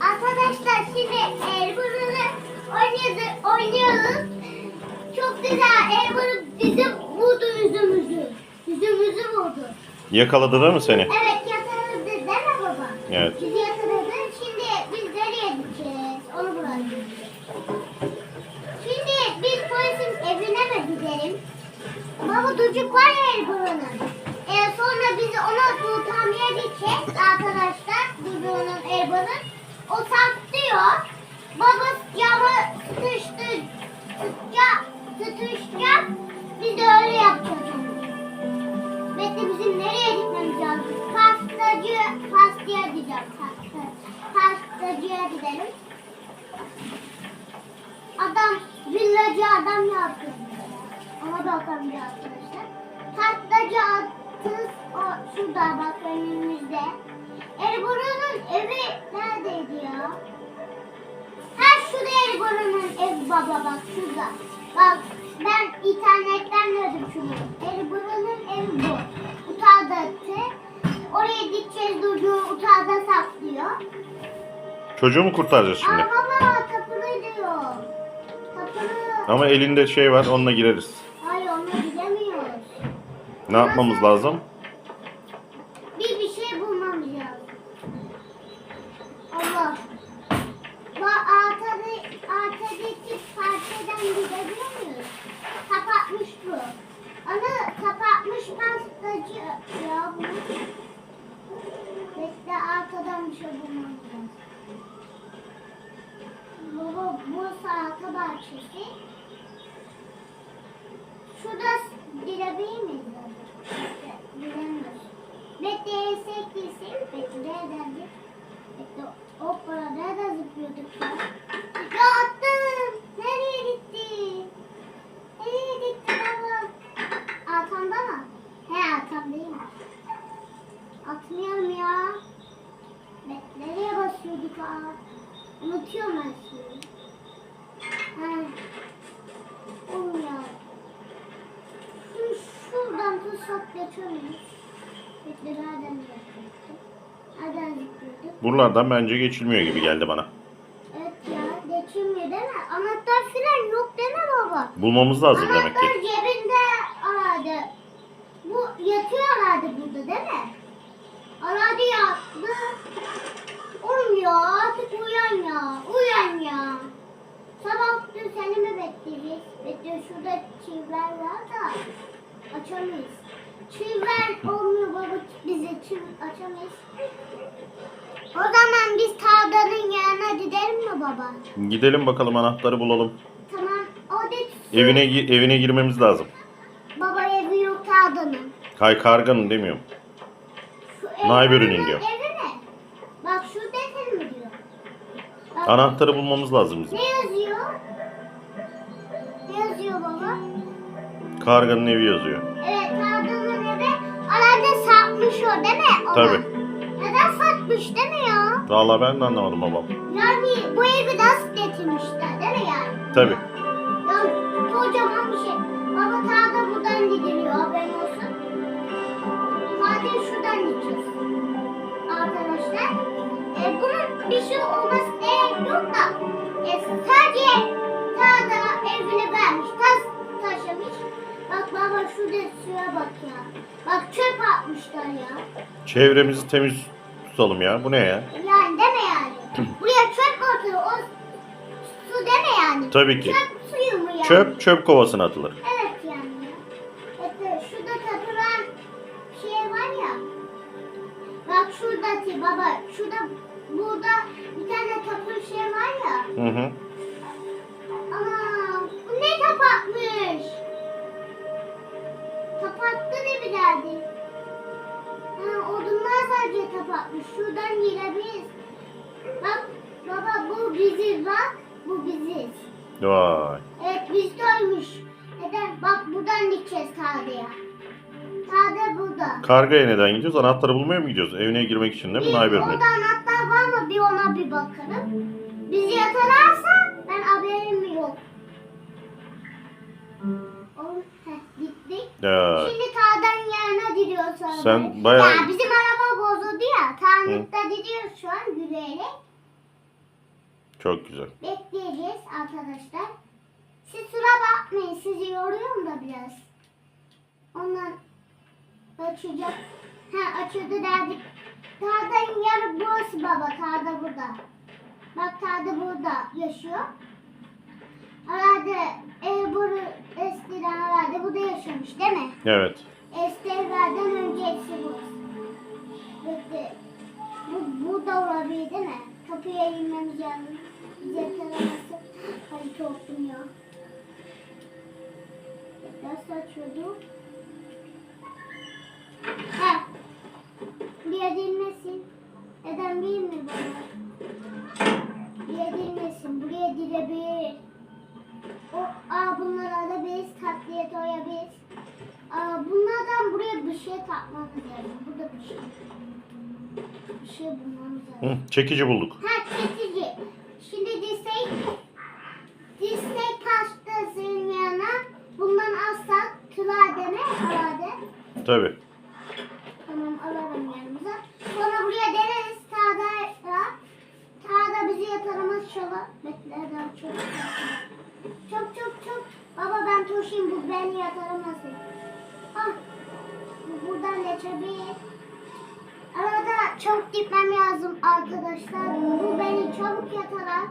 Arkadaşlar şimdi Erbur'unu oynuyoruz, oynuyoruz. Çok güzel. Erbur bizim vurdu yüzümüzü. Yüzümüzü vurdu. Yakaladılar mı seni? Evet yakaladı değil mi baba? Evet. Bizi yakaladı. Şimdi biz nereye gideceğiz? Onu bulalım. Şimdi biz polisin evine mi gidelim? Baba çocuk var ya Erbur'un. Ee, sonra biz ona kurtarmaya gideceğiz arkadaşlar. Tutuşacak. Biz de öyle yapacağız. Bekle bizim nereye gitmemiz lazım? Pastacı, pastaya gideceğim. Pasta, pastacıya gidelim. Adam, villacı adam yapıyor. Ona bakalım arkadaşlar. Pastacı atız o şurada bak önümüzde. Erburu'nun evi neredeydi ya? Ha şurada Erburu'nun evi baba bak şurada. Bak ben internetten gördüm şunu. Erburu'nun evi bu. Utağdaki. Oraya gideceğiz Dudu utağda saklıyor. Çocuğu mu kurtaracağız Aa şimdi? baba tapılı diyor. Tapılı. Ama elinde şey var onunla gireriz. Hayır onu bilemiyoruz. Ne yapmamız lazım? Bir bir şey bulmamız lazım. Allah. Bak arkada, arkadaki parçadan gidebiliyor muyuz? Kapatmış bu. Ana kapatmış pastacı ya bu. Bekle arkadan bir şey bulmamız lazım. Salata bahçesi. Şurada girebilir miyiz? Giremiyoruz. Bekle yesek yesek. Bekle nereden Bekle hoppa nereden zıplıyorduk ya? Ya Buralardan bence geçilmiyor gibi geldi bana. Evet ya geçilmiyor değil mi? Anahtar filan yok değil mi baba? Bulmamız lazım demek Anahtar ki. cebinde aradı. Bu yatıyorlardı burada değil mi? Aradı yattı. Oğlum ya artık uyan ya. Uyan ya. Sabah seni mi bekleyeceğiz? Bekle şurada çiviler var da açamayız. Çiviler olmuyor baba bize çivi açamayız. O zaman biz tarlanın yanına gidelim mi baba? Gidelim bakalım anahtarı bulalım. Tamam. Orada Evine gi- evine girmemiz lazım. Baba evi yok tarlanın. Kay karganın demiyorum. Şu ev- diyor. Evi mi? Bak şu desin mi diyor? Bak, Anahtarı bulmamız lazım bizim. Ne yazıyor? Ne yazıyor baba? Karganın evi yazıyor. Evet satmış o değil mi? Ona? Tabii. Neden satmış değil mi ya? Vallahi ben de anlamadım babam. Yani bu evi nasıl getirmişler değil mi yani? Tabii. Ya kocaman bir şey. Baba ta da buradan gidiliyor haberin olsun. Hadi şuradan gideceğiz. Arkadaşlar. E, bunun bir şey olması gerek yok da. E, sadece şurada bak ya. Bak çöp atmışlar ya. Çevremizi temiz tutalım ya. Bu ne ya? Yani deme yani. Buraya çöp mü atıyor? O su deme yani. Tabii ki. Çöp suyu mu yani? Çöp çöp kovasına atılır. Evet yani. Evet, şurada takılan şey var ya. Bak şuradaki baba. Şurada burada bir tane takır şey var ya. Hı hı. Ana bu ne kapatmış? Kapatmış. Şuradan girebiliriz. Bak baba bu biziz bak. Bu biziz. Vay. Evet biz doymuş. Neden? Bak buradan gideceğiz Tade'ye. Tade burada. Kargaya neden gidiyoruz? Anahtarı bulmaya mı gidiyoruz? Evine girmek için değil mi? Bir, Nayber'in orada anahtar var mı? Bir ona bir bakarım. Bizi yakalarsa ben haberim yok. Oğlum, heh, gittik. Ya. Şimdi Tağ'dan yerine gidiyoruz sonra. Sen bayağı- Ya bizim Tanrıkta gidiyoruz şu an gülerek. Çok güzel. Bekleyeceğiz arkadaşlar. Siz sıra bakmayın. Sizi yoruyorum da biraz. Ondan açacak. Ha açıldı derdik. Tardanın yarı burası baba. Tarda burada. Bak tarda burada yaşıyor. Herhalde ev bunu eskiden herhalde burada yaşamış değil mi? Evet. Olabilir değil? Kapıya inmemiz lazım. Taraması. Ay korktum ya. Nasıl açıyordu? Ha. Buraya dilmesin. Neden mi baba? Buraya dilmesin. Buraya dilebilir. O, aa bunları alabiliriz. Tatlıya koyabiliriz. Aa, bunlardan buraya bir şey takmamız lazım. Burada bir şey. Şey bulmamız lazım. Hı, çekici bulduk. Ha çekici. Şimdi dirsek dirsek pastasının yanına bundan alsak tülade mi? Alade. Tabii. Tamam alalım yanımıza. Sonra buraya deneriz. Tağda Tağda bizi yataramaz şola. Bekle daha çok. Çok çok çok. Baba ben toşayım bu beni yataramazsın. Ah. Bu buradan geçebilir. Çok gitmem lazım arkadaşlar. Bu beni çabuk yatarar.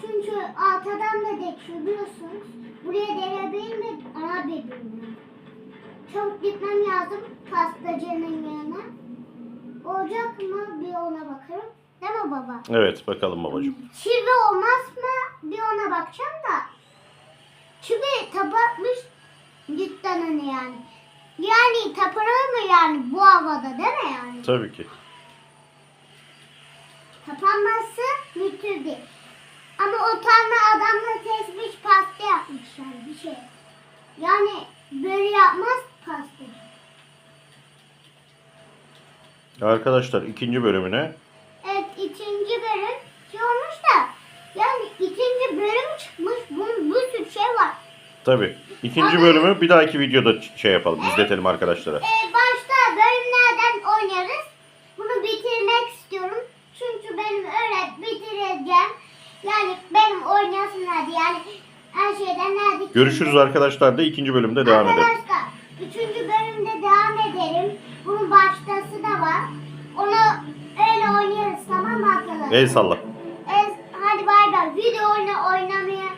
Çünkü arkadan da geçiyor biliyorsunuz. Buraya delebilir mi? Ana bilmiyorum. Çabuk gitmem lazım pastacının yanına. Olacak mı? Bir ona bakarım. Değil mi baba? Evet bakalım babacığım. Çivi olmaz mı? Bir ona bakacağım da. Çivi tapatmış cidden hani yani. Yani tapınır mı yani bu havada değil mi yani? Tabii ki. Kapanması değil. Ama o tane adamla tesbih pasta yapmışlar bir şey. Yani böyle yapmaz pasta. Arkadaşlar ikinci bölümüne Evet ikinci bölüm şey olmuş da yani ikinci bölüm çıkmış bunun bir sürü şey var. tabii. ikinci bölümü bir dahaki videoda şey yapalım, izletelim arkadaşlara. Ee, Görüşürüz arkadaşlar da ikinci bölümde devam edelim. Arkadaşlar üçüncü bölümde devam edelim. Bunun baştası da var. Onu öyle oynarız tamam mı arkadaşlar? El salla. Hadi bay bay. Video oyna oynamaya,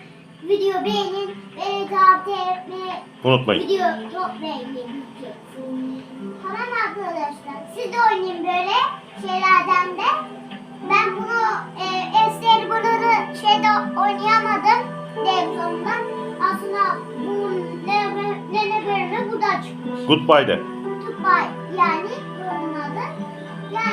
video beğenin, beni takip etmeye, Unutmayın. video çok beğenin. Tamam arkadaşlar. Siz de oynayın böyle şeylerden de. Ben bunu e, Esther Blur'u şeyde oynayamadım. Televizyonda. Aslında bu ne, ne, ne bu da çıkmış. Goodbye de. Goodbye yani bölümün adı. Yani